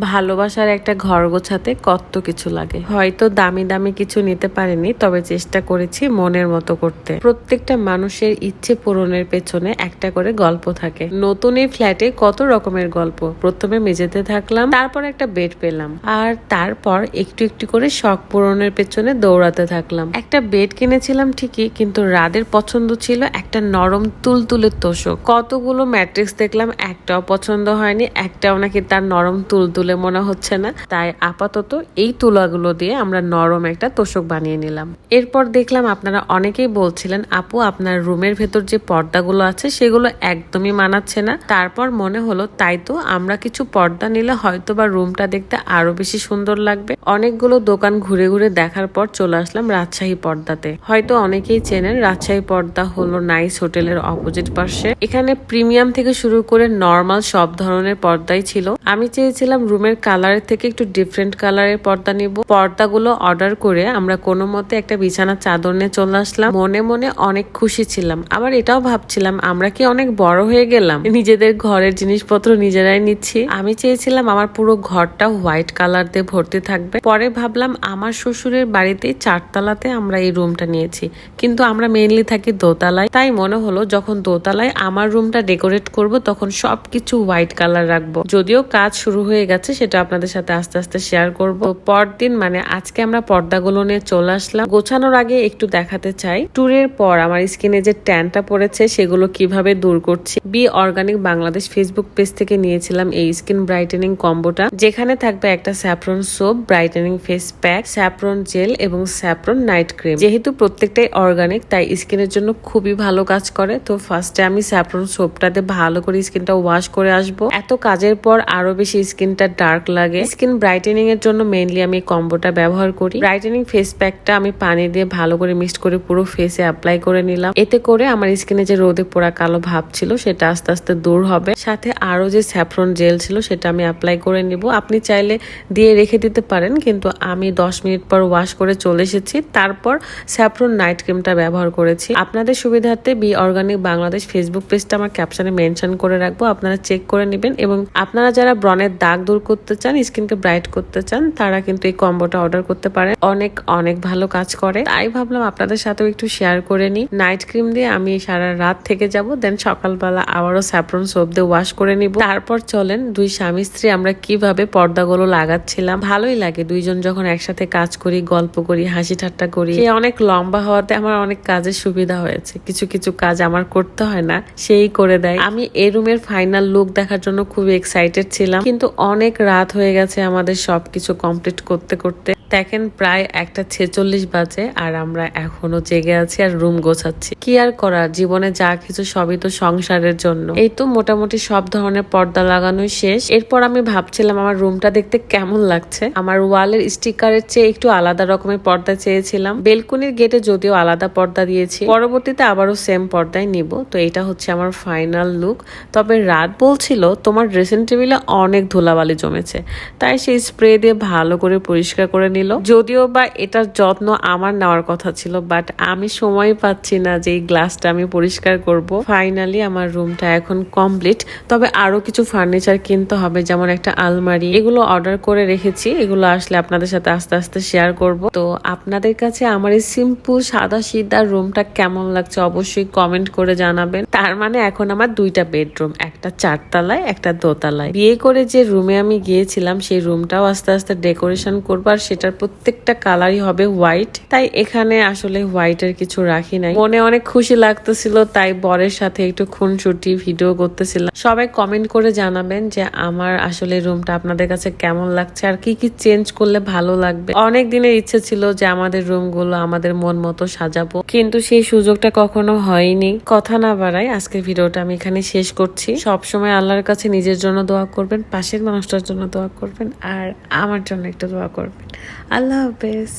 ভালোবাসার একটা ঘর গোছাতে কত কিছু লাগে। হয়তো দামি দামি কিছু নিতে পারিনি, তবে চেষ্টা করেছি মনের মতো করতে। প্রত্যেকটা মানুষের ইচ্ছে পূরণের পেছনে একটা করে গল্প থাকে। নতুন এই ফ্ল্যাটে কত রকমের গল্প। প্রথমে মেঝেতে থাকলাম, তারপর একটা বেড পেলাম। আর তারপর একটু একটু করে শখ পূরণের পেছনে দৌড়াতে থাকলাম। একটা বেড কিনেছিলাম ঠিকই, কিন্তু রাদের পছন্দ ছিল একটা নরম তুলতুলের তোষক। কতগুলো ম্যাট্রিক্স দেখলাম, একটাও পছন্দ হয়নি, একটাও নাকি তার নরম তুলতুলে মনে হচ্ছে না। তাই আপাতত এই তুলাগুলো দিয়ে আমরা নরম একটা তোষক বানিয়ে নিলাম। এরপর দেখলাম আপনারা অনেকেই বলছিলেন, আপু, আপনার রুমের ভেতর যে পর্দাগুলো আছে, সেগুলো একদমই মানাচ্ছে না। তারপর মনে হলো, তাই তো আমরা কিছু পর্দা নিলে হয়তো বা রুমটা দেখতে আরও বেশি সুন্দর লাগবে। অনেকগুলো দোকান ঘুরে ঘুরে দেখার পর চলে আসলাম রাজশাহী পর্দাতে। হয়তো অনেকেই চেনেন, রাজশাহী পর্দা হলো নাইস হোটেলের অপোজিট পাশে এখানে প্রিমিয়াম থেকে শুরু করে নর্মাল সব ধরনের পর্দাই ছিল। আমি চেয়েছিলাম রুমের কালারের থেকে একটু ডিফারেন্ট কালারের পর্দা নিব। পর্দাগুলো অর্ডার করে আমরা কোনো মতে একটা বিছানা চাদর নিয়ে চলে আসলাম। মনে মনে অনেক খুশি ছিলাম। আবার এটাও ভাবছিলাম, আমরা কি অনেক বড় হয়ে গেলাম? নিজেদের ঘরের জিনিসপত্র নিজেরাই নিচ্ছি। আমি চেয়েছিলাম আমার পুরো ঘরটা হোয়াইট কালার দিয়ে ভর্তি থাকবে। পরে ভাবলাম আমার শ্বশুরের বাড়িতে চারতলাতে আমরা এই রুমটা নিয়েছি। কিন্তু আমরা মেইনলি থাকি দোতলায়। তাই মনে হলো যখন দোতলায় আমার রুমটা ডেকোরেট করব তখন সবকিছু হোয়াইট কালার রাখব। যদিও কাজ শুরু হয়ে গেছে সেটা আপনাদের সাথে আস্তে আস্তে শেয়ার করব। পরদিন মানে আজকে আমরা পর্দাগুলো নিয়ে চলে আসলাম। গোছানোর আগে একটু দেখাতে চাই। ট্যুরের পর আমার স্কিনে যে ট্যানটা পড়েছে, সেগুলো কীভাবে দূর করছি। Be organic Bangladesh Facebook page থেকে নিয়েছিলাম এই স্কিন ব্রাইটেনিং কম্বোটা যেখানে থাকবে একটা saffron soap brightening face pack saffron gel এবং স্যাফরন নাইট ক্রিম যেহেতু প্রত্যেকটাই অর্গানিক তাই স্কিনের জন্য খুবই ভালো কাজ করে। তো ফার্স্টে আমি স্যাফরন সোপটাতে ভালো করে স্কিনটা ওয়াশ করে আসব। এত কাজের পর আরও বেশি স্কিনটা ডার্ক লাগে। স্কিন ব্রাইটেনিং এর জন্য মেইনলি আমি কম্বোটা ব্যবহার করি। ব্রাইটেনিং ফেস প্যাকটা আমি পানি দিয়ে ভালো করে মিক্সড করে পুরো ফেসে অ্যাপ্লাই করে নিলাম। এতে করে আমার স্কিনে যে রোদে পোড়া কালো ভাব ছিল, সেটা আস্তে আস্তে দূর হবে। সাথে আরও যে স্যাফরন জেল ছিল, সেটা আমি অ্যাপ্লাই করে নিব। আপনি চাইলে দিয়ে রেখে দিতে পারেন, কিন্তু আমি দশ মিনিট পর ওয়াশ করে চলে এসেছি। তারপর স্যাফরন নাইট ক্রিমটা ব্যবহার করেছি। আপনাদের সুবিধার্থে বি অর্গানিক বাংলাদেশ ফেসবুক পেজটা আমার ক্যাপশনে মেনশন করে রাখব। আপনারা চেক করে নেবেন এবং আপনারা যারা ব্রণের দাগ দূর করতে চান, স্কিনকে ব্রাইট করতে চান, তারা কিন্তু এই কম্বোটা অর্ডার করতে পারেন। অনেক অনেক ভালো কাজ করে। তাই ভাবলাম আপনাদের সাথেও একটু শেয়ার করে নিই। নাইট ক্রিম দিয়ে আমি সারা রাত থেকে যাব, দেন সকালবেলা আবারও স্যাফরন সোপ দিয়ে ওয়াশ করে নিব। তারপর চলেন দুই স্বামী স্ত্রী, আমরা কীভাবে পর্দাগুলো লাগাচ্ছিলাম। ভালোই লাগে, দুইজন যখন একসাথে কাজ করি, গল্প করি, হাসি ঠাট্টা করি। সে অনেক লম্বা হওয়াতে আমার অনেক কাজের সুবিধা হয়েছে। কিছু কিছু কাজ আমার করতে হয় না, সেই করে দেয়। আমি এই রুমের ফাইনাল লুক দেখার জন্য খুবই এক্সাইটেড ছিলাম। কিন্তু অনেক রাত হয়ে গেছে আমাদের সব কিছু কমপ্লিট করতে করতে। দেখেন প্রায় একটা ছেচল্লিশ বাজে আর আমরা এখনও জেগে আছি আর রুম গোছাচ্ছি। কি আর করা, জীবনে যা কিছু সবই তো সংসারের জন্য। এই তো মোটামুটি সব ধরনের পর্দা লাগানোই শেষ। এরপর আমি ভাবছিলাম আমার রুমটা দেখতে কেমন লাগছে। আমার ওয়ালের স্টিকারের চেয়ে একটু আলাদা রকমের পর্দা চেয়েছিলাম। বেলকুনির গেটে যদিও আলাদা পর্দা দিয়েছি। পরবর্তীতে আবারও সেম পর্দায় নিব। তো এটা হচ্ছে আমার ফাইনাল লুক তবে রাত বলছিল, তোমার ড্রেসিং টেবিলে অনেক ধুলাবালি জমেছে। তাই সেই স্প্রে দিয়ে ভালো করে পরিষ্কার করে নিল যদিও বা এটার যত্ন আমার নেওয়ার কথা ছিল বাট আমি সময় পাচ্ছি না যে এই গ্লাসটা আমি পরিষ্কার করব। ফাইনালি আমার রুমটা এখন কমপ্লিট তবে আরও কিছু ফার্নিচার কিনতে হবে, যেমন একটা আলমারি। এগুলো অর্ডার করে রেখেছি, এগুলো আসলে আপনাদের সাথে আস্তে আস্তে শেয়ার করব। তো আপনাদের কাছে আমার এই সিম্পল সাদা সিধা রুমটা কেমন লাগছে অবশ্যই কমেন্ট করে জানাবেন। তার মানে এখন আমার দুইটা বেডরুম একটা চারতলায়, একটা দোতলায়। বিয়ে করে যে রুমে আমি গিয়েছিলাম, সেই রুমটাও আস্তে আস্তে ডেকোরেশন করব আর সেটার প্রত্যেকটা কালারই হবে হোয়াইট তাই এখানে আসলে হোয়াইটের কিছু রাখি নাই। মনে অনেক খুশি লাগতেছিল, তাই বরের সাথে একটু খুনসুটি ভিডিও করতেছিলাম। সবাই কমেন্ট করে জানাবেন যে আমার আসলে রুমটা আপনাদের কাছে কেমন লাগছে আর কি কি চেঞ্জ করলে ভালো লাগবে। অনেক দিনের ইচ্ছে ছিল যে আমাদের রুমগুলো আমাদের মন মতো সাজাবো, কিন্তু সেই সুযোগটা কখনো হয়নি। কথা না বাড়াই আজকে ভিডিওটা আমি এখানে শেষ করছি। সব সময় আল্লাহর কাছে নিজের জন্য দোয়া করবেন, পাশের মানুষটার জন্য দোয়া করবেন, আর আমার জন্য একটু দোয়া করবেন। আল্লাহ হাফেজ